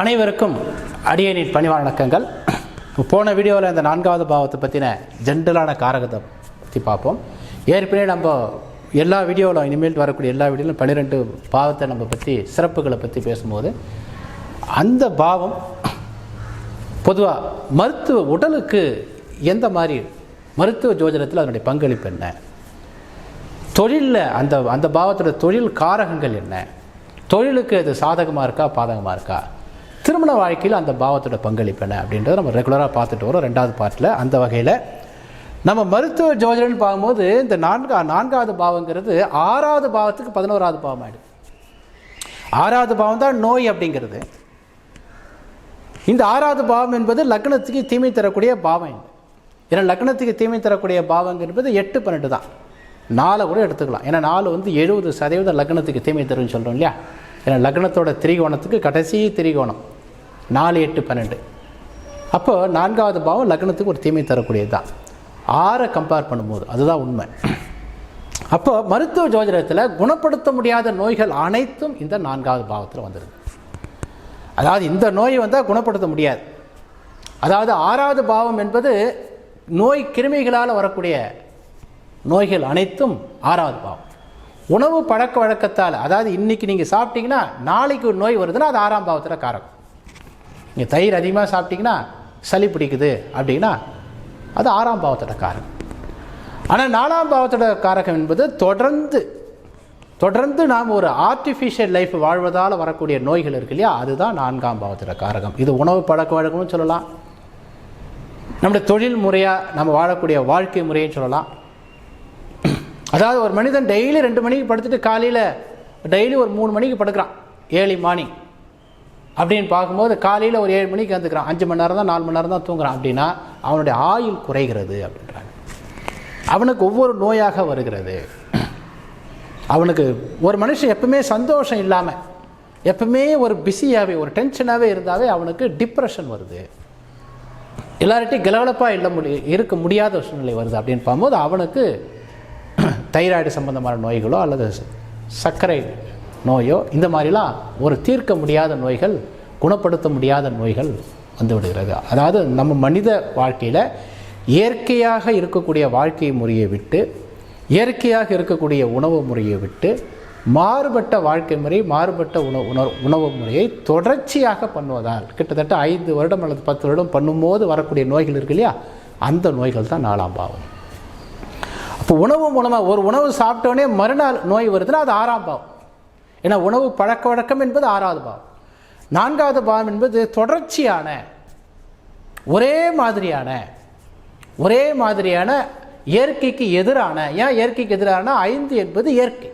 அனைவருக்கும் அடியனின் பணிவா வணக்கங்கள். போன வீடியோவில் இந்த நான்காவது பாவத்தை பற்றின ஜென்ரலான காரகத்தை பற்றி பார்ப்போம். ஏற்கனவே நம்ம எல்லா வீடியோவிலும் இனிமேல் வரக்கூடிய எல்லா வீடியோவிலும் பன்னிரெண்டு பாவத்தை நம்ம பற்றி சிறப்புகளை பற்றி பேசும்போது அந்த பாவம் பொதுவாக மருத்துவ உடலுக்கு எந்த மாதிரி மருத்துவ ஜோஜனத்தில் அதனுடைய பங்களிப்பு என்ன? தொழிலில் அந்த அந்த பாவத்தோட தொழில் காரகங்கள் என்ன? தொழிலுக்கு அது சாதகமாக இருக்கா பாதகமாக இருக்கா? திருமண வாழ்க்கையில் அந்த பாவத்தோட பங்களிப்பு என்ன அப்படின்றத நம்ம ரெகுலராக பார்த்துட்டு வரோம். ரெண்டாவது பார்ட்டில் அந்த வகையில் நம்ம மருத்துவ ஜோதிடம்னு பார்க்கும்போது இந்த நான்கா நான்காவது பாவங்கிறது ஆறாவது பாவத்துக்கு பதினோராவது பாவம் ஆயிடுது. ஆறாவது பாவம் தான் நோய் அப்படிங்கிறது. இந்த ஆறாவது பாவம் என்பது லக்னத்துக்கு தீமை தரக்கூடிய பாவம் ஏன்னா லக்னத்துக்கு தீமை தரக்கூடிய பாவங்க என்பது எட்டு பன்னெண்டு தான். நாலை கூட எடுத்துக்கலாம். ஏன்னா நாலு வந்து எழுபது சதவீதம் லக்னத்துக்கு தீமை தரும்னு சொல்கிறோம் இல்லையா? ஏன்னா லக்னத்தோட திரிகோணத்துக்கு கடைசி திரிகோணம். நாலு எட்டு பன்னெண்டு. அப்போது நான்காவது பாவம் லக்னத்துக்கு ஒரு தீமை தரக்கூடியது தான் ஆறை கம்பேர் பண்ணும்போது அதுதான் உண்மை. அப்போ மருத்துவ ஜோதிடத்தில் குணப்படுத்த முடியாத நோய்கள் அனைத்தும் இந்த நான்காவது பாவத்தில் வந்துடுது அதாவது இந்த நோய் வந்தால் குணப்படுத்த முடியாது. அதாவது ஆறாவது பாவம் என்பது நோய் கிருமிகளால் வரக்கூடிய நோய்கள் அனைத்தும் ஆறாவது பாவம். உணவு பழக்க வழக்கத்தால் அதாவது இன்றைக்கி நீங்கள் சாப்பிட்டீங்கன்னா நாளைக்கு ஒரு நோய் வருதுன்னா அது ஆறாம் பாவத்தில் காரகம். நீங்கள் தயிர் அதிகமாக சாப்பிட்டீங்கன்னா சளி பிடிக்குது அப்படின்னா அது ஆறாம் பாவத்தோட காரகம். ஆனால் நாலாம் பாவத்தோட காரகம் என்பது தொடர்ந்து தொடர்ந்து நாம் ஒரு ஆர்டிஃபிஷியல் லைஃப் வாழ்வதால் வரக்கூடிய நோய்கள் இருக்கு இல்லையா? அதுதான் நான்காம் பாவத்தோட காரகம். இது உணவு பழக்க வழக்கம்னு சொல்லலாம். நம்முடைய தொழில் முறையாக நம்ம வாழக்கூடிய வாழ்க்கை முறைன்னு சொல்லலாம். அதாவது ஒரு மனிதன் டெய்லி ரெண்டு மணிக்கு படுத்துட்டு காலையில் டெய்லி ஒரு மூணு மணிக்கு படுக்கிறான். ஏர்லி மார்னிங் அப்படின்னு பார்க்கும்போது காலையில் ஒரு ஏழு மணிக்கு வந்துக்கிறான் அஞ்சு மணி நேரம் தான் நாலு மணி நேரம் தான் தூங்குறான் அப்படின்னா அவனுடைய ஆயுள் குறைகிறது அப்படின்றாங்க. அவனுக்கு ஒவ்வொரு நோயாக வருகிறது. அவனுக்கு ஒரு மனுஷன் எப்பவுமே சந்தோஷம் இல்லாமல் எப்பவுமே ஒரு பிஸியாகவே ஒரு டென்ஷனாகவே இருந்தாவே அவனுக்கு டிப்ரெஷன் வருது. எல்லார்ட்டையும் கலகலப்பாக இல்லை முடி இருக்க முடியாத சூழ்நிலை வருது அப்படின்னு பார்க்கும்போது அவனுக்கு தைராய்டு சம்பந்தமான நோய்களோ அல்லது சர்க்கரை நோயோ? இந்த மாதிரிலாம் ஒரு தீர்க்க முடியாத நோய்கள் குணப்படுத்த முடியாத நோய்கள் வந்து விடுகிறது. அதாவது நம்ம மனித வாழ்க்கையில் இயற்கையாக இருக்கக்கூடிய வாழ்க்கை முறையை விட்டு இயற்கையாக இருக்கக்கூடிய உணவு முறையை விட்டு மாறுபட்ட வாழ்க்கை முறை மாறுபட்ட உணவு உணவு உணவு முறையை தொடர்ச்சியாக பண்ணுவதால் கிட்டத்தட்ட ஐந்து வருடம் அல்லது பத்து வருடம் பண்ணும்போது வரக்கூடிய நோய்கள் இருக்கு இல்லையா? அந்த நோய்கள் தான் நாலாம் பாவம். அப்போ உணவு மூலமாக ஒரு உணவு சாப்பிட்டோடனே மறுநாள் நோய் வருதுன்னா அது ஆறாம் பாவம். ஏன்னா உணவு பழக்க வழக்கம் என்பது ஆறாவது பாவம். நான்காவது பாவம் என்பது தொடர்ச்சியான ஒரே மாதிரியான ஒரே மாதிரியான இயற்கைக்கு எதிரான ஏன் இயற்கைக்கு எதிரான? ஐந்து என்பது இயற்கை.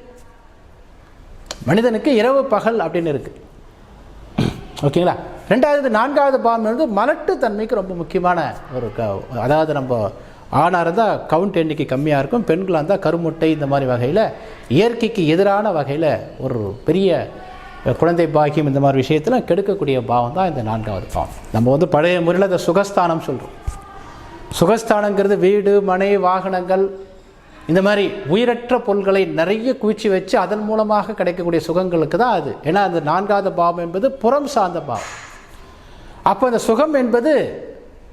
மனிதனுக்கு இரவு பகல் அப்படின்னு இருக்குது ஓகேங்களா? ரெண்டாவது நான்காவது பாவம் வந்து மலட்டுத்தன்மைக்கு ரொம்ப முக்கியமான ஒரு க அதாவது நம்ம ஆணாக இருந்தால் கவுண்ட் எண்ணிக்கை கம்மியாக இருக்கும் பெண்களாக இருந்தால் கருமுட்டை இந்த மாதிரி வகையில் இயற்கைக்கு எதிரான வகையில் ஒரு பெரிய குழந்தை பாக்கியம் இந்த மாதிரி விஷயத்தில் கெடுக்கக்கூடிய பாவம் தான் இந்த நான்காவது பாவம். நம்ம வந்து பழைய முறையில் அதை சுகஸ்தானம் சொல்கிறோம் சுகஸ்தானங்கிறது வீடு மனை வாகனங்கள் இந்த மாதிரி உயிரற்ற பொருள்களை நிறைய குவிச்சு வச்சு அதன் மூலமாக கிடைக்கக்கூடிய சுகங்களுக்கு தான் அது. ஏன்னா அந்த நான்காவது பாவம் என்பது புறம் சார்ந்த பாவம். அப்போ அந்த சுகம் என்பது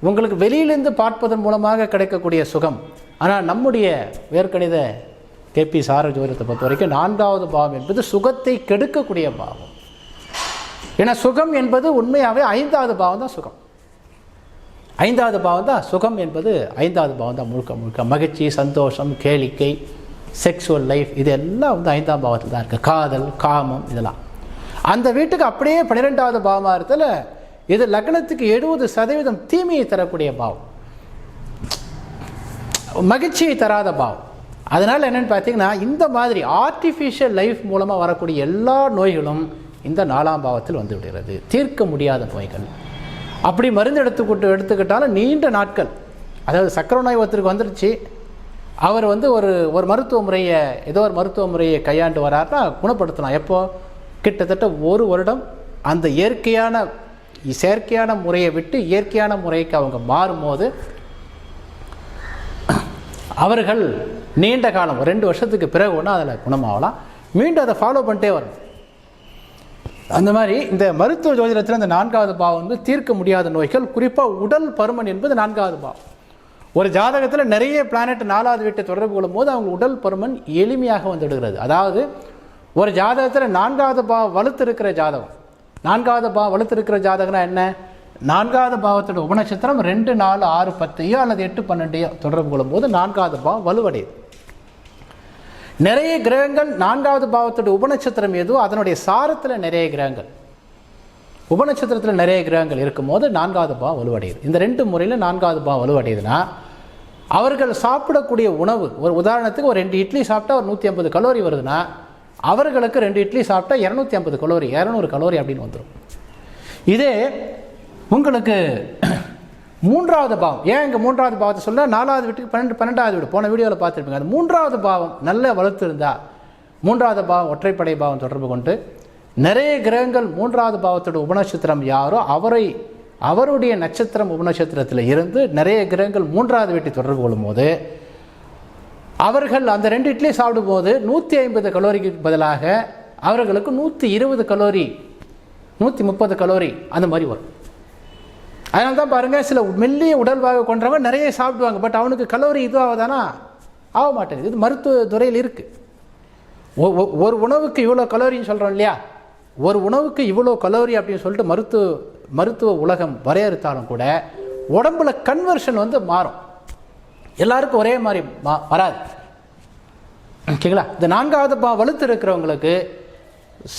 உங்களுக்கு வெளியிலிருந்து பார்ப்பதன் மூலமாக கிடைக்கக்கூடிய சுகம். ஆனால் நம்முடைய வேர்க்கணித கேபி சார ஜோதிடத்தை பொறுத்த வரைக்கும் நான்காவது பாவம் என்பது சுகத்தை கெடுக்கக்கூடிய பாவம். ஏன்னா சுகம் என்பது உண்மையாகவே ஐந்தாவது பாவம் தான் சுகம். ஐந்தாவது பாவம் தான் சுகம் என்பது ஐந்தாவது பாவம் தான் முழுக்க முழுக்க மகிழ்ச்சி சந்தோஷம் கேளிக்கை செக்ஷுவல் லைஃப் இது எல்லாம் வந்து ஐந்தாம் பாவத்தில் தான் இருக்குது காதல் காமம் இதெல்லாம். அந்த வீட்டுக்கு அப்படியே பன்னிரெண்டாவது பாவமாக இருக்கிறதுல இது லக்னத்துக்கு எழுபது சதவீதம் தீமையை தரக்கூடிய பாவம். மகிழ்ச்சியை தராத பாவம். அதனால் என்னென்னு பார்த்தீங்கன்னா இந்த மாதிரி ஆர்டிஃபிஷியல் லைஃப் மூலமாக வரக்கூடிய எல்லா நோய்களும் இந்த நாலாம் பாவத்தில் வந்து விடுகிறது. தீர்க்க முடியாத நோய்கள். அப்படி மருந்து எடுத்துக்கிட்டு எடுத்துக்கிட்டாலும் நீண்ட நாட்கள். அதாவது சக்கரை நோய் ஒருத்தருக்கு வந்துடுச்சு அவர் வந்து ஒரு ஒரு மருத்துவ முறையை ஏதோ ஒரு மருத்துவ முறையை கையாண்டு வராருன்னா குணப்படுத்தலாம். எப்போ? கிட்டத்தட்ட ஒரு வருடம் அந்த இயற்கையான செயற்கையான முறையை விட்டு இயற்கையான முறைக்கு அவங்க மாறும்போது அவர்கள் நீண்ட காலம் ரெண்டு வருஷத்துக்கு பிறகு ஒன்று அதில் குணமாகலாம். மீண்டும் அதை ஃபாலோ பண்ணிட்டே வரும் அந்த மாதிரி இந்த மருத்துவ ஜோதிடத்தில் இந்த நான்காவது பாவம் வந்து தீர்க்க முடியாத நோய்கள் குறிப்பாக உடல் பருமன் என்பது நான்காவது பாவம். ஒரு ஜாதகத்தில் நிறைய பிளானட் நாலாவது வீட்டை தொடர்பு கொள்ளும் போது அவங்க உடல் பருமன் எளிமையாக வந்துடுகிறது அதாவது ஒரு ஜாதகத்தில் நான்காவது பாவம் வலுத்திருக்கிற ஜாதகம். நான்காவது பாவம் வலுத்திருக்கிற ஜாதகம்னா என்ன? நான்காவது பாவத்தோட உபநட்சத்திரம் ரெண்டு நாலு ஆறு பத்தையோ அல்லது எட்டு பன்னெண்டையோ தொடர்பு கொள்ளும் போது நான்காவது பாவம் வலுவடையுது. நிறைய கிரகங்கள் நான்காவது பாவத்தோட உபநட்சத்திரம் எதுவோ அதனுடைய சாரத்தில் நிறைய கிரகங்கள். உபநட்சத்திரத்தில் நிறைய கிரகங்கள் இருக்கும்போது நான்காவது பாவம் வலுவடையுது. இந்த ரெண்டு முறையில் நான்காவது பாவம் வலுவடையுதுன்னா அவர்கள் சாப்பிடக்கூடிய உணவு ஒரு உதாரணத்துக்கு ஒரு ரெண்டு இட்லி சாப்பிட்டா ஒரு நூற்றி ஐம்பது கலோரி வருதுன்னா அவர்களுக்கு ரெண்டு இட்லி சாப்பிட்டா இரநூத்தி ஐம்பது கலோரி இரநூறு கலோரி அப்படின்னு வந்துடும் இதே உங்களுக்கு மூன்றாவது பாவம். ஏன் இங்கே மூன்றாவது பாவத்தை சொல்ல நாலாவது வீட்டுக்கு பன்னெண்டு பன்னெண்டாவது வீடு. போன வீடியோவில் பார்த்துருப்பீங்க. அது மூன்றாவது பாவம் நல்ல வளர்த்துருந்தா இருந்தால் மூன்றாவது பாவம் ஒற்றைப்படை பாவம் தொடர்பு கொண்டு நிறைய கிரகங்கள் மூன்றாவது பாவத்தோட உபநட்சத்திரம் யாரோ அவரை அவருடைய நட்சத்திரம் உபநட்சத்திரத்தில் இருந்து நிறைய கிரகங்கள் மூன்றாவது வீட்டை தொடர்பு கொள்ளும்போது அவர்கள் அந்த ரெண்டு இட்லி சாப்பிடும்போது நூற்றி ஐம்பது கலோரிக்கு பதிலாக அவர்களுக்கு நூற்றி இருபது கலோரி நூற்றி முப்பது கலோரி அந்த மாதிரி வரும். அதனால தான் பாருங்கள் சில மெல்லிய உடல்வாக கொண்டவங்க நிறைய சாப்பிடுவாங்க பட் அவனுக்கு கலோரி இது ஆகுதானா? ஆக மாட்டேங்குது. இது மருத்துவ துறையில் இருக்குது ஒரு உணவுக்கு இவ்வளோ கலோரின்னு சொல்கிறோம் இல்லையா? ஒரு உணவுக்கு இவ்வளோ கலோரி அப்படின்னு சொல்லிட்டு மருத்துவ மருத்துவ உலகம் வரையறுத்தாலும் கூட உடம்புல கன்வர்ஷன் வந்து மாறும். எல்லாருக்கும் ஒரே மாதிரி வராது. ஓகேங்களா? இந்த நான்காவது பா வலுத்து இருக்கிறவங்களுக்கு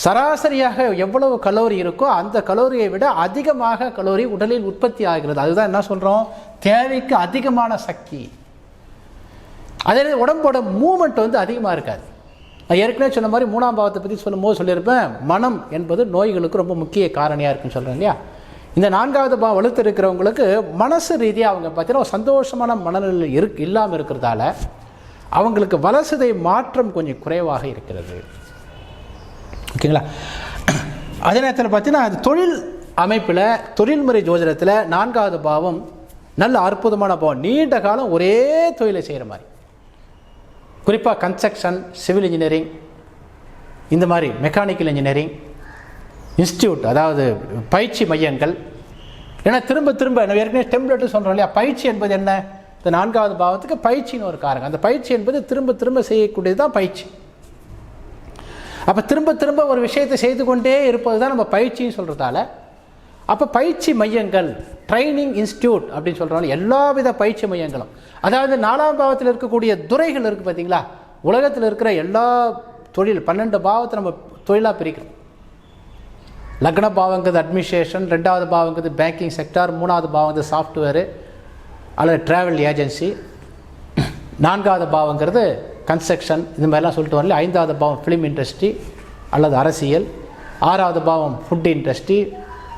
சராசரியாக எவ்வளவு கலோரி இருக்கோ அந்த கலோரியை விட அதிகமாக கலோரி உடலில் உற்பத்தி ஆகிறது. அதுதான் என்ன சொல்கிறோம் தேவைக்கு அதிகமான சக்தி. அதே உடம்போட மூமெண்ட் வந்து அதிகமாக இருக்காது. நான் ஏற்கனவே சொன்ன மாதிரி மூணாம் பாவத்தை பற்றி சொல்லும்போது சொல்லியிருப்பேன். மனம் என்பது நோய்களுக்கு ரொம்ப முக்கிய காரணியாக இருக்குன்னு சொல்கிறேன் இல்லையா? இந்த நான்காவது பாவம் வலுத்து இருக்கிறவங்களுக்கு மனசு ரீதியாக அவங்க பார்த்தீங்கன்னா சந்தோஷமான மனநிலை இருக்கு இல்லாமல் இருக்கிறதால அவங்களுக்கு வலசதை மாற்றம் கொஞ்சம் குறைவாக இருக்கிறது. ஓகேங்களா? அதே நேரத்தில் பார்த்தீங்கன்னா அது தொழில் அமைப்பில் தொழில்முறை ஜோதிடத்தில் நான்காவது பாவம் நல்ல அற்புதமான பாவம். நீண்ட காலம் ஒரே தொழிலை செய்கிற மாதிரி. குறிப்பாக கன்ஸ்ட்ரக்ஷன் சிவில் இன்ஜினியரிங் இந்த மாதிரி மெக்கானிக்கல் இன்ஜினியரிங் இன்ஸ்டியூட் அதாவது பயிற்சி மையங்கள். ஏன்னா திரும்ப திரும்ப நம்ம ஏற்கனவே டெம்ப்ளேட்டு சொல்கிறோம் இல்லையா? பயிற்சி என்பது என்ன? இந்த நான்காவது பாவத்துக்கு பயிற்சின்னு ஒரு காரணம் அந்த பயிற்சி என்பது திரும்ப திரும்ப செய்யக்கூடியது தான் பயிற்சி. அப்போ திரும்ப திரும்ப ஒரு விஷயத்தை செய்து கொண்டே இருப்பது தான் நம்ம பயிற்சின்னு சொல்கிறதால அப்போ பயிற்சி மையங்கள் ட்ரைனிங் இன்ஸ்டியூட் அப்படின்னு சொல்கிறோம் எல்லா வித பயிற்சி மையங்களும். அதாவது நாலாம் பாவத்தில் இருக்கக்கூடிய துறைகள் இருக்குது பார்த்தீங்களா உலகத்தில் இருக்கிற எல்லா தொழில் பன்னெண்டு பாவத்தை நம்ம தொழிலாக பிரிக்கிறோம். லக்ன பாவங்கிறது அட்மினிஸ்ட்ரேஷன் ரெண்டாவது பாவங்கிறது பேங்கிங் செக்டார் மூணாவது பாவங்கிறது சாஃப்ட்வேரு அல்லது ட்ராவல் ஏஜென்சி நான்காவது பாவங்கிறது கன்ஸ்ட்ரக்ஷன் இந்த மாதிரிலாம் சொல்லிட்டு வரல ஐந்தாவது பாவம் ஃபிலிம் இண்டஸ்ட்ரி அல்லது அரசியல். ஆறாவது பாவம் food industry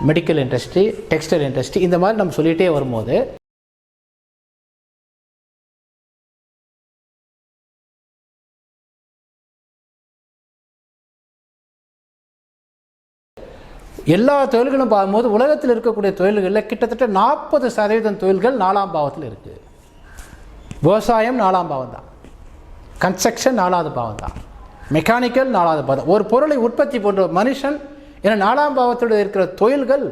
medical industry textile industry இந்த மாதிரி நம்ம சொல்லிகிட்டே வரும்போது எல்லா தொழில்களும் பார்க்கும்போது உலகத்தில் இருக்கக்கூடிய தொழில்களில் கிட்டத்தட்ட நாற்பது சதவீதம் தொழில்கள் நாலாம் பாவத்தில் இருக்குது விவசாயம் நாலாம் பாவம் தான் கன்ஸ்ட்ரக்ஷன் நாலாவது பாவம் தான் மெக்கானிக்கல் நாலாவது பாவம் ஒரு பொருளை உற்பத்தி பண்ணுற மனுஷன் ஏன்னா நாலாம் பாவத்தோடு இருக்கிற தொழில்கள்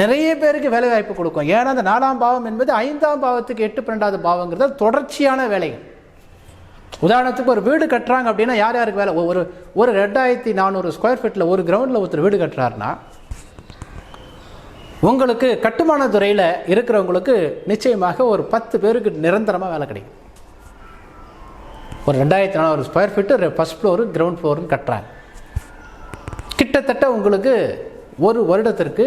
நிறைய பேருக்கு வேலை வாய்ப்பு கொடுக்கும். ஏன்னா அந்த நாலாம் பாவம் என்பது ஐந்தாம் பாவத்துக்கு எட்டு பன்னெண்டாவது பாவங்கிறது தொடர்ச்சியான வேலைகள். உதாரணத்துக்கு ஒரு வீடு கட்டுறாங்க அப்படின்னா யார் யாருக்கு வேலை? ஒரு ஒரு ரெண்டாயிரத்தி நானூறு ஸ்கொயர் ஃபீட்டில் ஒரு கிரவுண்டில் ஒருத்தர் வீடு கட்டுறாருன்னா உங்களுக்கு கட்டுமான துறையில் இருக்கிறவங்களுக்கு நிச்சயமாக ஒரு பத்து பேருக்கு நிரந்தரமாக வேலை கிடைக்கும். ஒரு ரெண்டாயிரத்தி நானூறு square feet first floor ground ஃப்ளோருன்னு கட்டுறாங்க. கிட்டத்தட்ட உங்களுக்கு ஒரு வருடத்திற்கு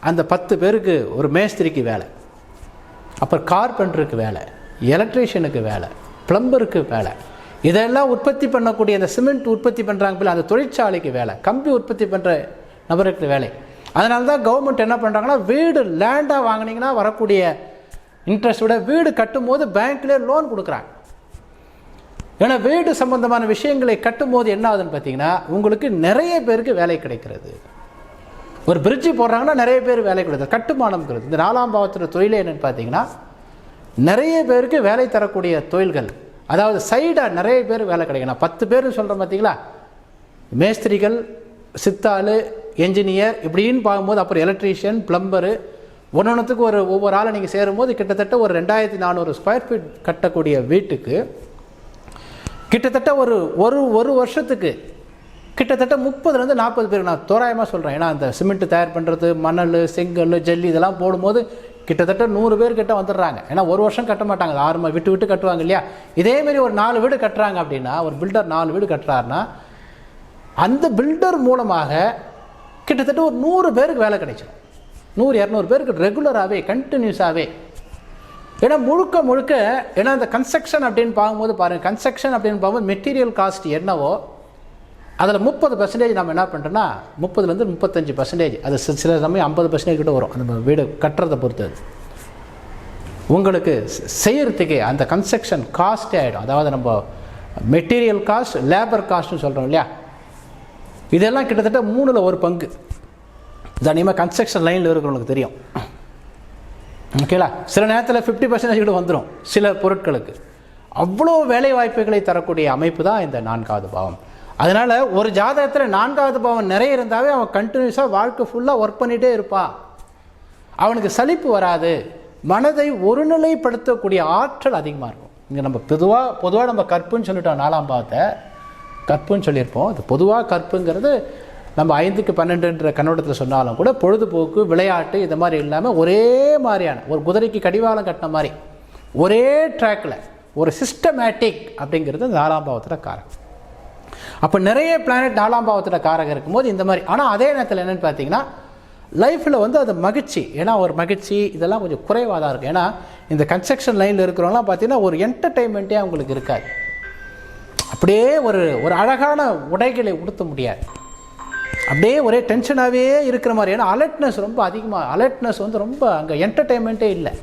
அந்த பத்து பேருக்கு ஒரு மேஸ்திரிக்கு வேலை. அப்புறம் கார்பெண்டருக்கு வேலை. எலக்ட்ரீஷியனுக்கு வேலை. பிளம்பருக்கு வேலை. இதெல்லாம் உற்பத்தி பண்ணக்கூடிய அந்த சிமெண்ட் உற்பத்தி பண்ணுறாங்க அந்த தொழிற்சாலைக்கு வேலை. கம்பி உற்பத்தி பண்ணுற நபருக்கு வேலை. அதனால தான் கவர்மெண்ட் என்ன பண்ணுறாங்கன்னா வீடு லேண்டாக வாங்கினீங்கன்னா வரக்கூடிய இன்ட்ரெஸ்ட் விட வீடு கட்டும் போது பேங்க்லேயே லோன் கொடுக்குறாங்க. ஏன்னா வீடு சம்பந்தமான விஷயங்களை கட்டும் போது என்ன ஆகுதுன்னு பார்த்தீங்கன்னா உங்களுக்கு நிறைய பேருக்கு வேலை கிடைக்கிறது. ஒரு பிரிட்ஜு போடுறாங்கன்னா நிறைய பேர் வேலை கிடையாது கட்டுமானம்ங்கிறது. இந்த நாலாம் பாவத்தில் தொழிலே என்னென்னு பார்த்தீங்கன்னா நிறைய பேருக்கு வேலை தரக்கூடிய தொழில்கள். அதாவது சைடாக நிறைய பேர் வேலை கிடைக்கணும் பத்து பேர் சொல்கிறோம் பார்த்தீங்களா மேஸ்திரிகள் சித்தாள் என்ஜினியர் இப்படின்னு பார்க்கும்போது அப்புறம் எலக்ட்ரீஷியன் ப்ளம்பரு ஒன்று ஒன்றுத்துக்கு ஒரு ஒவ்வொரு ஆளை நீங்கள் சேரும்போது கிட்டத்தட்ட ஒரு ரெண்டாயிரத்தி நானூறு ஸ்கொயர் ஃபீட் கட்டக்கூடிய வீட்டுக்கு கிட்டத்தட்ட ஒரு ஒரு ஒரு வருஷத்துக்கு கிட்டத்தட்ட முப்பதுலேருந்து நாற்பது பேர். நான் தோராயமாக சொல்கிறேன் ஏன்னா அந்த சிமெண்ட் தயார் பண்ணுறது மணல் செங்கல் ஜல்லி இதெல்லாம் போடும்போது கிட்டத்தட்ட நூறு பேர் கிட்ட வந்துடுறாங்க. ஏன்னா ஒரு வருஷம் கட்ட மாட்டாங்க. ஆறு மாதம் விட்டு விட்டு கட்டுவாங்க இல்லையா? இதேமாரி ஒரு நாலு வீடு கட்டுறாங்க அப்படின்னா ஒரு பில்டர் நாலு வீடு கட்டுறாருன்னா அந்த பில்டர் மூலமாக கிட்டத்தட்ட ஒரு நூறு பேருக்கு வேலை கிடைச்சிடும். நூறு இரநூறு பேருக்கு ரெகுலராகவே கண்டினியூஸாகவே ஏன்னா முழுக்க முழுக்க ஏன்னா இந்த கன்ஸ்ட்ரக்ஷன் அப்படின்னு பார்க்கும்போது பாருங்கள் கன்ஸ்ட்ரக்ஷன் அப்படின்னு பார்க்கும்போது மெட்டீரியல் காஸ்ட் என்னவோ அதில் முப்பது பர்சன்டேஜ் நம்ம என்ன பண்ணுறோன்னா முப்பதுலேருந்து முப்பத்தஞ்சு பர்சன்டேஜ் அது சில சமயம் ஐம்பது பர்சன்டேஜ் கிட்ட வரும். அந்த வீடு கட்டுறதை பொறுத்தது உங்களுக்கு செய்கிறதுக்கே அந்த கன்ஸ்ட்ரக்ஷன் காஸ்ட்டே ஆகிடும் அதாவது நம்ம மெட்டீரியல் காஸ்ட் லேபர் காஸ்ட்னு சொல்கிறோம் இல்லையா? இதெல்லாம் கிட்டத்தட்ட மூணில் ஒரு பங்கு. தனியமாக கன்ஸ்ட்ரக்ஷன் லைனில் இருக்கிறவங்களுக்கு தெரியும். ஓகேலா சில நேரத்தில் ஃபிஃப்டி பர்சன்டேஜ் கூட வந்துடும் சில பொருட்களுக்கு. அவ்வளோ வேலை வாய்ப்புகளை தரக்கூடிய அமைப்பு தான் இந்த நான்காவது பாவம். அதனால் ஒரு ஜாதகத்தில் நான்காவது பாவம் நிறைய இருந்தாவே அவன் கண்டினியூஸாக வாழ்க்கை ஃபுல்லாக ஒர்க் பண்ணிகிட்டே இருப்பான் அவனுக்கு சலிப்பு வராது. மனதை ஒருநிலைப்படுத்தக்கூடிய ஆற்றல் அதிகமாக இருக்கும். இங்கே நம்ம பொதுவாக பொதுவாக நம்ம கற்புன்னு சொல்லிட்டோம் நாலாம் பாவத்தை. கற்புன்னு சொல்லியிருப்போம். அது பொதுவாக கற்புங்கிறது நம்ம ஐந்துக்கு பன்னெண்டுன்ற கண்ணோட்டத்தில் சொன்னாலும் கூட பொழுதுபோக்கு விளையாட்டு இந்த மாதிரி இல்லாமல் ஒரே மாதிரியான ஒரு குதிரைக்கு கடிவாளம் கட்டின மாதிரி ஒரே ட்ராக்கில் ஒரு சிஸ்டமேட்டிக் அப்படிங்கிறது நாலாம் பாவத்தில் காரணம். அப்போ நிறைய பிளானட் நாலாம் பாவத்தில் காரகம் இருக்கும்போது இந்த மாதிரி ஆனால் அதே நேரத்தில் என்னென்னு பார்த்தீங்கன்னா லைஃப்பில் வந்து அது மகிழ்ச்சி. ஏன்னா ஒரு மகிழ்ச்சி இதெல்லாம் கொஞ்சம் குறைவாக தான் இருக்கும். ஏன்னா இந்த கன்ஸ்ட்ரக்ஷன் லைனில் இருக்கிறவங்களாம் பார்த்தீங்கன்னா ஒரு என்டர்டெயின்மெண்ட்டே அவங்களுக்கு இருக்காது. அப்படியே ஒரு ஒரு அழகான உடைகளை உடுத்த முடியாது. அப்படியே ஒரே டென்ஷனாகவே இருக்கிற மாதிரி. ஏன்னா அலர்ட்னஸ் ரொம்ப அதிகமாக அலர்ட்னஸ் வந்து ரொம்ப அங்கே என்டர்டெயின்மெண்ட்டே இல்லை.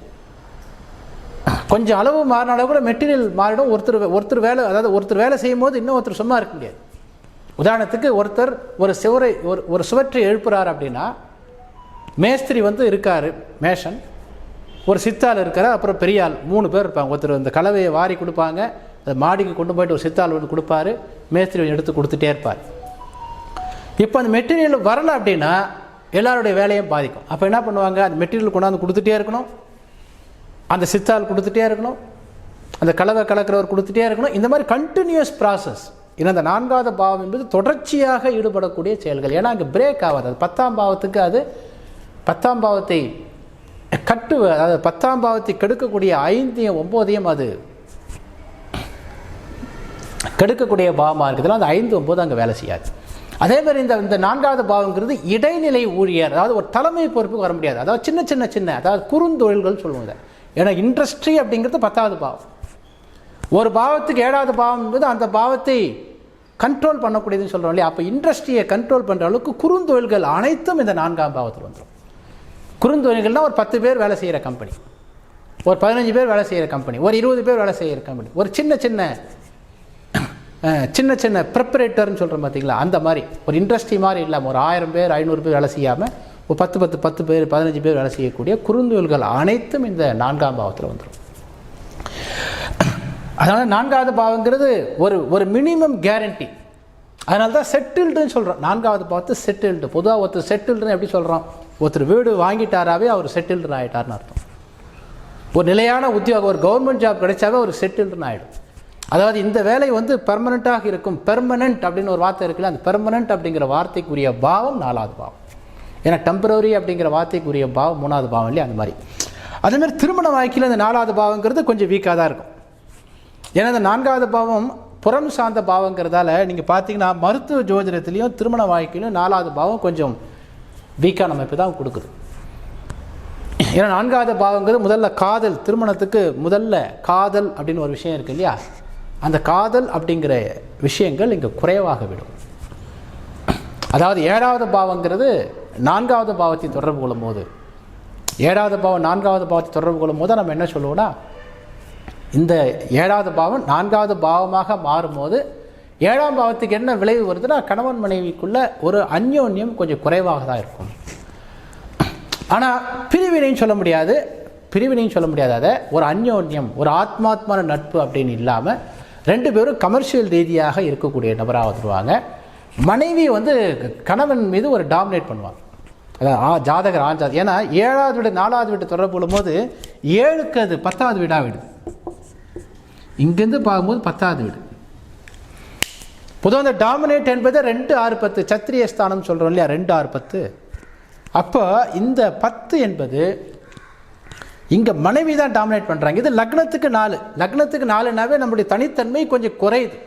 கொஞ்சம் அளவு மாறினாலும் கூட மெட்டீரியல் மாறிடும். ஒருத்தர் ஒருத்தர் வேலை அதாவது ஒருத்தர் வேலை செய்யும் போது இன்னும் ஒருத்தர் சும்மா இருக்க முடியாது. உதாரணத்துக்கு ஒருத்தர் ஒரு சுவரை ஒரு ஒரு சுவற்றை எழுப்புறார் அப்படின்னா மேஸ்திரி வந்து இருக்கார் மேஷன். ஒரு சித்தாள் இருக்கிறார் அப்புறம் பெரியாள் மூணு பேர் இருப்பாங்க. ஒருத்தர் இந்த கலவையை வாரி கொடுப்பாங்க அதை மாடிக்கு கொண்டு போயிட்டு ஒரு சித்தாள் வந்து கொடுப்பாரு மேஸ்திரி எடுத்து கொடுத்துட்டே இருப்பார். இப்போ அந்த மெட்டீரியல் வரல அப்படின்னா எல்லாருடைய வேலையும் பாதிக்கும். அப்போ என்ன பண்ணுவாங்க? அந்த மெட்டீரியல் கொண்டாந்து கொடுத்துட்டே இருக்கணும். அந்த சித்தாள் கொடுத்துட்டே இருக்கணும். அந்த கலவை கலக்கிறவர் கொடுத்துட்டே இருக்கணும். இந்த மாதிரி கண்டினியூஸ் ப்ராசஸ் ஏன்னா அந்த நான்காவது பாவம் என்பது தொடர்ச்சியாக ஈடுபடக்கூடிய செயல்கள். ஏன்னா அங்கே பிரேக் ஆகாது. அது பத்தாம் பாவத்துக்கு அது பத்தாம் பாவத்தை கட்டு அதாவது பத்தாம் பாவத்தை கெடுக்கக்கூடிய ஐந்தையும் ஒம்போதையும் அது கெடுக்கக்கூடிய பாவமாக இருக்குதுல அந்த ஐந்து ஒம்பது அங்கே வேலை செய்யாது. அதே மாதிரி இந்த இந்த நான்காவது பாவங்கிறது இடைநிலை ஊழியர் அதாவது ஒரு தலைமை பொறுப்புக்கு வர முடியாது. அதாவது சின்ன சின்ன சின்ன அதாவது குறுந்தொழில்கள் சொல்லுவாங்க ஏன்னா இண்டஸ்ட்ரி அப்படிங்கிறது பத்தாவது பாவம். ஒரு பாவத்துக்கு ஏழாவது பாவம் என்பது அந்த பாவத்தை கண்ட்ரோல் பண்ணக்கூடியதுன்னு சொல்கிறோம் இல்லையா? அப்போ இண்டஸ்ட்ரியை கண்ட்ரோல் பண்ணுற அளவுக்கு குறுந்தொழில்கள் அனைத்தும் இந்த நான்காம் பாவத்தில் வந்துடும் குறுந்தொழில்கள்னால் ஒரு பத்து பேர் வேலை செய்கிற கம்பெனி ஒரு பதினஞ்சு பேர் வேலை செய்கிற கம்பெனி ஒரு இருபது பேர் வேலை செய்கிற கம்பெனி ஒரு சின்ன சின்ன சின்ன சின்ன ப்ரிப்பரேட்டர்னு சொல்கிறோம் பார்த்தீங்களா அந்த மாதிரி. ஒரு இண்டஸ்ட்ரி மாதிரி இல்லாமல் ஒரு ஆயிரம் பேர் ஐநூறு பேர் வேலை செய்யாமல் ஒரு பத்து பத்து பத்து பேர் பதினஞ்சு பேர் வேலை செய்யக்கூடிய குறுந்தொழில்கள் அனைத்தும் இந்த நான்காம் பாவத்தில் வந்துடும் அதனால் நான்காவது பாவங்கிறது ஒரு ஒரு மினிமம் கேரண்டி அதனால தான் செட்டில்டுன்னு சொல்கிறோம் நான்காவது பாவத்து செட்டில்டு பொதுவாக ஒருத்தர் செட்டில்டுன்னு எப்படி சொல்கிறோம் ஒருத்தர் வீடு வாங்கிட்டாராவே அவர் செட்டில்டுன்னு ஆகிட்டார்னு அர்த்தம். ஒரு நிலையான உத்தியோகம் ஒரு கவர்மெண்ட் ஜாப் கிடைச்சாவே ஒரு செட்டில்டுன்னு ஆகிடும் அதாவது இந்த வேலை வந்து பெர்மனண்ட்டாக இருக்கும். பெர்மனண்ட் அப்படின்னு ஒரு வார்த்தை இருக்குல்ல அந்த பெர்மனண்ட் அப்படிங்கிற வார்த்தைக்குரிய பாவம் நாலாவது பாவம். ஏன்னா டெம்பரவரி அப்படிங்கிற வார்த்தைக்குரிய பாவம் மூணாவது பாவம் இல்லையா? அந்த மாதிரி. அதே மாதிரி திருமண வாழ்க்கையில் இந்த நாலாவது பாவங்கிறது கொஞ்சம் வீக்காக தான் இருக்கும். ஏன்னா இந்த நான்காவது பாவம் புறம் சார்ந்த பாவங்கிறதால நீங்கள் பார்த்தீங்கன்னா மருத்துவ ஜோதிடத்துலேயும் திருமண வாழ்க்கையிலும் நாலாவது பாவம் கொஞ்சம் வீக்கான அமைப்பு தான் கொடுக்குது. ஏன்னா நான்காவது பாவங்கிறது முதல்ல காதல் திருமணத்துக்கு முதல்ல காதல் அப்படின்னு ஒரு விஷயம் இருக்கு இல்லையா? அந்த காதல் அப்படிங்கிற விஷயங்கள் இங்கே குறைவாக விடும். அதாவது ஏழாவது பாவங்கிறது நான்காவது பாவத்தை தொடர்பு கொள்ளும் போது ஏழாவது பாவம் நான்காவது பாவத்தை தொடர்பு கொள்ளும் போது நம்ம என்ன சொல்லுவோம்னா இந்த ஏழாவது பாவம் நான்காவது பாவமாக மாறும்போது ஏழாம் பாவத்துக்கு என்ன விளைவு வருதுன்னா கணவன் மனைவிக்குள்ள ஒரு அந்யோன்யம் கொஞ்சம் குறைவாக தான் இருக்கும். ஆனால் பிரிவினைன்னு சொல்ல முடியாது. பிரிவினைன்னு சொல்ல முடியாது. அதை ஒரு அந்யோன்யம் ஒரு ஆத்மாத்மான நட்பு அப்படின்னு இல்லாமல் ரெண்டு பேரும் கமர்ஷியல் ரீதியாக இருக்கக்கூடிய நபராக வந்துடுவாங்க மனைவி வந்து கணவன் மீது ஒரு டாமினேட் பண்ணுவாங்க. அதான் ஆ ஜாதகர் ஆண் ஏன்னா ஏழாவது வீடு நாலாவது வீடு தொடர்பு போது ஏழுக்கு அது பத்தாவது வீடாக விடுது. இங்கேருந்து பார்க்கும்போது பத்தாவது வீடு. பொதுவாக அந்த டாமினேட் என்பது ரெண்டு ஆறு பத்து சத்திரிய ஸ்தானம் சொல்கிறோம் இல்லையா ரெண்டு ஆறு பத்து அப்போ இந்த பத்து என்பது இங்கே மனைவி தான் டாமினேட் பண்ணுறாங்க இது லக்னத்துக்கு நாலு. லக்னத்துக்கு நாலுனாவே நம்முடைய தனித்தன்மை கொஞ்சம் குறையுது.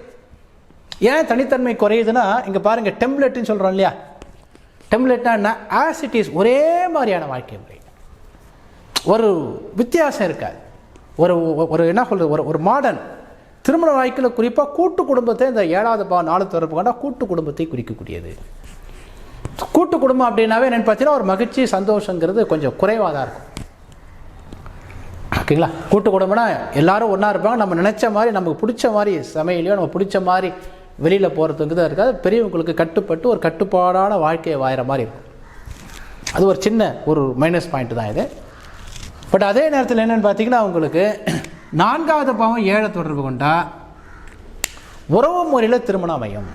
ஏன் தனித்தன்மை குறையுதுன்னா இங்கே பாருங்கள் டெம்லெட்னு சொல்கிறோம் இல்லையா? டெம்லெட்னா என்ன? ஆஸ் இட் இஸ் ஒரே மாதிரியான வாழ்க்கை முறை. ஒரு வித்தியாசம் இருக்காது. ஒரு ஒரு என்ன சொல்கிறது ஒரு ஒரு மாடர்ன் திருமண வாழ்க்கையில் குறிப்பாக கூட்டு குடும்பத்தை இந்த ஏழாவது பா நாலு தொடர்பு கொண்டா கூட்டு குடும்பத்தை குறிக்கக்கூடியது. கூட்டு குடும்பம் அப்படின்னாவே என்னென்னு பார்த்தீங்கன்னா ஒரு மகிழ்ச்சி சந்தோஷங்கிறது கொஞ்சம் குறைவாக தான் இருக்கும். ஓகேங்களா? கூட்டு குடும்பம்னா எல்லாரும் ஒன்றா இருப்பாங்க. நம்ம நினச்ச மாதிரி நமக்கு பிடிச்ச மாதிரி சமையலையோ நம்ம பிடிச்ச மாதிரி வெளியில் போகிறதுக்கு தான் இருக்காது. பெரியவங்களுக்கு கட்டுப்பட்டு ஒரு கட்டுப்பாடான வாழ்க்கையை வாயிற மாதிரி இருக்கும். அது ஒரு சின்ன ஒரு மைனஸ் பாயிண்ட் தான் இது. பட் அதே நேரத்தில் என்னென்னு பார்த்தீங்கன்னா உங்களுக்கு நான்காவது பாவம் ஏழை தொடர்பு கொண்டா உறவு முறையில் திருமணம் அமையும்.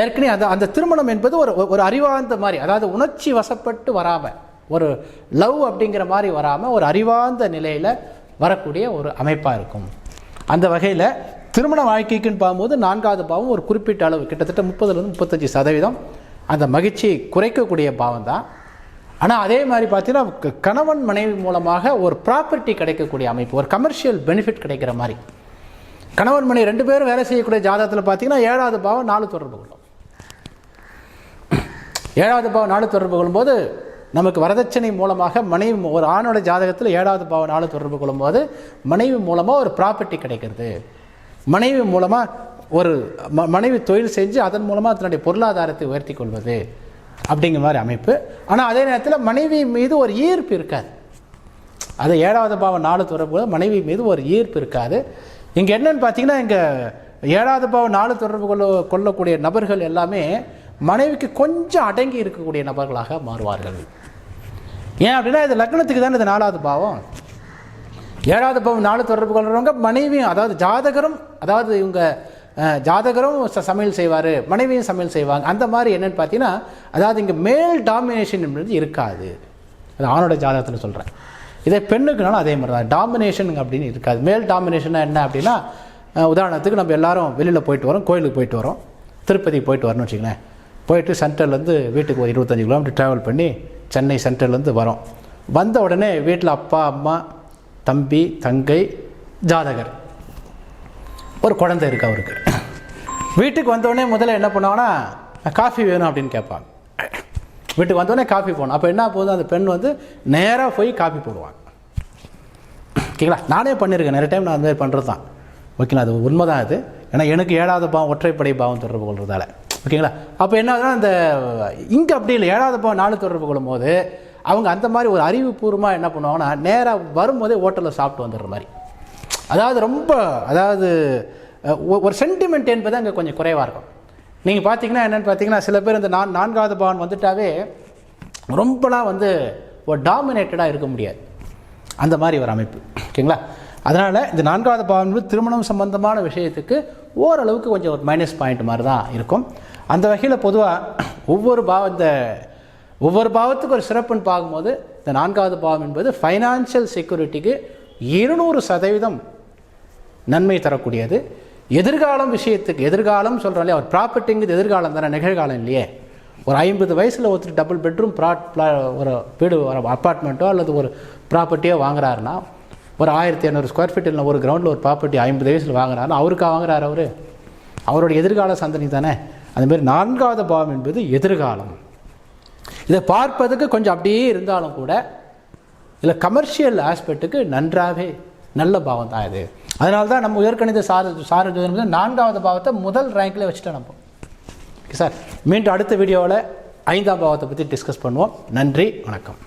ஏற்கனவே அந்த அந்த திருமணம் என்பது ஒரு ஒரு அறிவார்ந்த மாதிரி அதாவது உணர்ச்சி வசப்பட்டு வராமல் ஒரு லவ் அப்படிங்கிற மாதிரி வராமல் ஒரு அறிவார்ந்த நிலையில் வரக்கூடிய ஒரு அமைப்பாக இருக்கும். அந்த வகையில் திருமண வாழ்க்கைக்குன்னு பார்க்கும்போது நான்காவது பாவம் ஒரு குறிப்பிட்ட அளவு கிட்டத்தட்ட முப்பதுலேருந்து முப்பத்தஞ்சு சதவீதம் அந்த மகிழ்ச்சியை குறைக்கக்கூடிய பாவம் தான் ஆனால் அதே மாதிரி பார்த்தீங்கன்னா க- கணவன் மனைவி மூலமாக ஒரு ப்ராப்பர்ட்டி கிடைக்கக்கூடிய அமைப்பு ஒரு கமர்ஷியல் பெனிஃபிட் கிடைக்கிற மாதிரி. கணவன் மனைவி ரெண்டு பேரும் வேலை செய்யக்கூடிய ஜாதகத்தில் பார்த்தீங்கன்னா ஏழாவது பாவம் நாலு தொடர்பு கொள்ளும். ஏழாவது பாவம் நாலு தொடர்பு கொள்ளும்போது நமக்கு வரதட்சணை மூலமாக மனைவி ஒரு ஆணோட ஜாதகத்தில் ஏழாவது பாவம் நாலு தொடர்பு கொள்ளும்போது மனைவி மூலமாக ஒரு ப்ராப்பர்ட்டி கிடைக்கிறது. மனைவி மூலமாக ஒரு ம மனைவி தொழில் செஞ்சு அதன் மூலமாக தன்னுடைய பொருளாதாரத்தை உயர்த்தி கொள்வது. அப்படிங்கிற மாதிரி அமைப்பு. ஆனால் அதே நேரத்தில் மனைவி மீது ஒரு ஈர்ப்பு இருக்காது. அது ஏழாவது பாவம் நாலு தொடர்பு மனைவி மீது ஒரு ஈர்ப்பு இருக்காது. இங்கே என்னன்னு பார்த்தீங்கன்னா இங்கே ஏழாவது பாவம் நாலு தொடர்பு கொள்ள கொள்ளக்கூடிய நபர்கள் எல்லாமே மனைவிக்கு கொஞ்சம் அடங்கி இருக்கக்கூடிய நபர்களாக மாறுவார்கள். ஏன் அப்படின்னா இது லக்னத்துக்கு தானே இது நாலாவது பாவம். ஏழாவது பாவம் நாலு தொடர்பு கொள்கிறவங்க மனைவியும் அதாவது ஜாதகரும் அதாவது இவங்க ஜாதகரும் ச- சமையல் செய்வார் மனைவியும் சமையல் செய்வாங்க. அந்த மாதிரி என்னென்னு பார்த்தீங்கன்னா அதாவது இங்கே மேல் டாமினேஷன் என்பது இருக்காது. அது ஆணோட ஜாதகத்தில் சொல்கிறேன் இதே பெண்ணுக்குனாலும் அதே மாதிரி தான் டாமினேஷன் அப்படின்னு இருக்காது. மேல் டாமினேஷனாக என்ன அப்படின்னா உதாரணத்துக்கு நம்ம எல்லாரும் வெளியில் போயிட்டு வரோம் கோயிலுக்கு போயிட்டு வரோம். திருப்பதி போயிட்டு வரணும்னு வச்சுங்களேன் போயிட்டு சென்டர்லேருந்து வீட்டுக்கு ஒரு இருபத்தஞ்சி கிலோமீட்டர் ட்ராவல் பண்ணி சென்னை சென்டர்லேருந்து வரோம். வந்த உடனே வீட்டில் அப்பா அம்மா தம்பி தங்கை ஜாதகர். ஒரு குழந்தை இருக்கு அவருக்கு. வீட்டுக்கு வந்தோடனே முதல்ல என்ன பண்ணுவாங்கன்னா காஃபி வேணும் அப்படின்னு கேட்பாங்க. வீட்டுக்கு வந்தோடனே காஃபி போகணும் அப்போ என்ன போகுது அந்த பெண் வந்து நேராக போய் காஃபி போடுவாங்க. ஓகேங்களா? நானே பண்ணியிருக்கேன் நிறைய டைம் நான் அந்த மாதிரி பண்ணுறது தான். ஓகேங்களா? அது உண்மை தான் அது. ஏன்னா எனக்கு ஏழாவது பாவம் ஒற்றைப்படை பாவம் தொடர்பு கொள்றதால. ஓகேங்களா? அப்போ என்ன ஆகுதுன்னா அந்த இங்கே அப்படி இல்லை. ஏழாவது பாவம் நாலு தொடர்பு கொள்ளும் போது அவங்க அந்த மாதிரி ஒரு அறிவுபூர்வமாக என்ன பண்ணுவாங்கன்னா நேராக வரும்போதே ஹோட்டலில் சாப்பிட்டு வந்துடுற மாதிரி. அதாவது ரொம்ப அதாவது ஒ- ஒரு சென்டிமெண்ட் என்பது அங்கே கொஞ்சம் குறைவாக இருக்கும். நீங்கள் பார்த்தீங்கன்னா என்னென்னு பார்த்தீங்கன்னா சில பேர் இந்த நான் நான்காவது பவன் வந்துட்டாவே ரொம்பலாம் வந்து ஒரு டாமினேட்டடாக இருக்க முடியாது. அந்த மாதிரி ஒரு அமைப்பு. ஓகேங்களா? அதனால் இந்த நான்காவது பாவம் என்பது திருமணம் சம்பந்தமான விஷயத்துக்கு ஓரளவுக்கு கொஞ்சம் ஒரு மைனஸ் பாயிண்ட் மாதிரி தான் இருக்கும். அந்த வகையில் பொதுவாக ஒவ்வொரு பாவ இந்த ஒவ்வொரு பாவத்துக்கு ஒரு சிறப்புன்னு பார்க்கும்போது இந்த நான்காவது பாவம் என்பது ஃபைனான்சியல் செக்யூரிட்டிக்கு இருநூறு சதவீதம் நன்மை தரக்கூடியது. எதிர்காலம் விஷயத்துக்கு எதிர்காலம் சொல்கிறாலே அவர் ஒரு ப்ராப்பர்ட்டிங்கிறது எதிர்காலம் தானே நிகழ்காலம் இல்லையே? ஒரு ஐம்பது வயசில் ஒருத்தர் டபுள் பெட்ரூம் ப்ராட் ஒரு வீடு ஒரு அப்பார்ட்மெண்ட்டோ அல்லது ஒரு ப்ராப்பர்ட்டியோ வாங்குறாருன்னா ஒரு ஆயிரத்தி இரநூறு ஸ்கொயர் ஃபீட் இல்லை ஒரு கிரவுண்டில் ஒரு ப்ராப்பர்ட்டி ஐம்பது வயசில் வாங்குறாருன்னா அவருக்காக வாங்குறாரு அவர்? அவரோட எதிர்கால சந்தனி தானே? அதுமாரி நான்காவது பாவம் என்பது எதிர்காலம். இதை பார்ப்பதுக்கு கொஞ்சம் அப்படியே இருந்தாலும் கூட இதில் கமர்ஷியல் ஆஸ்பெக்ட்டுக்கு நன்றாகவே நல்ல பாவம் தான் இது. அதனால தான் நம்ம உயர்கணித சார சார நான்காவது பாவத்தை முதல் ரேங்கில் வச்சுட்டோம் நம்ம. ஓகே சார் மீண்டும் அடுத்த வீடியோவில் ஐந்தாம் பாவத்தை பற்றி டிஸ்கஸ் பண்ணுவோம். நன்றி வணக்கம்.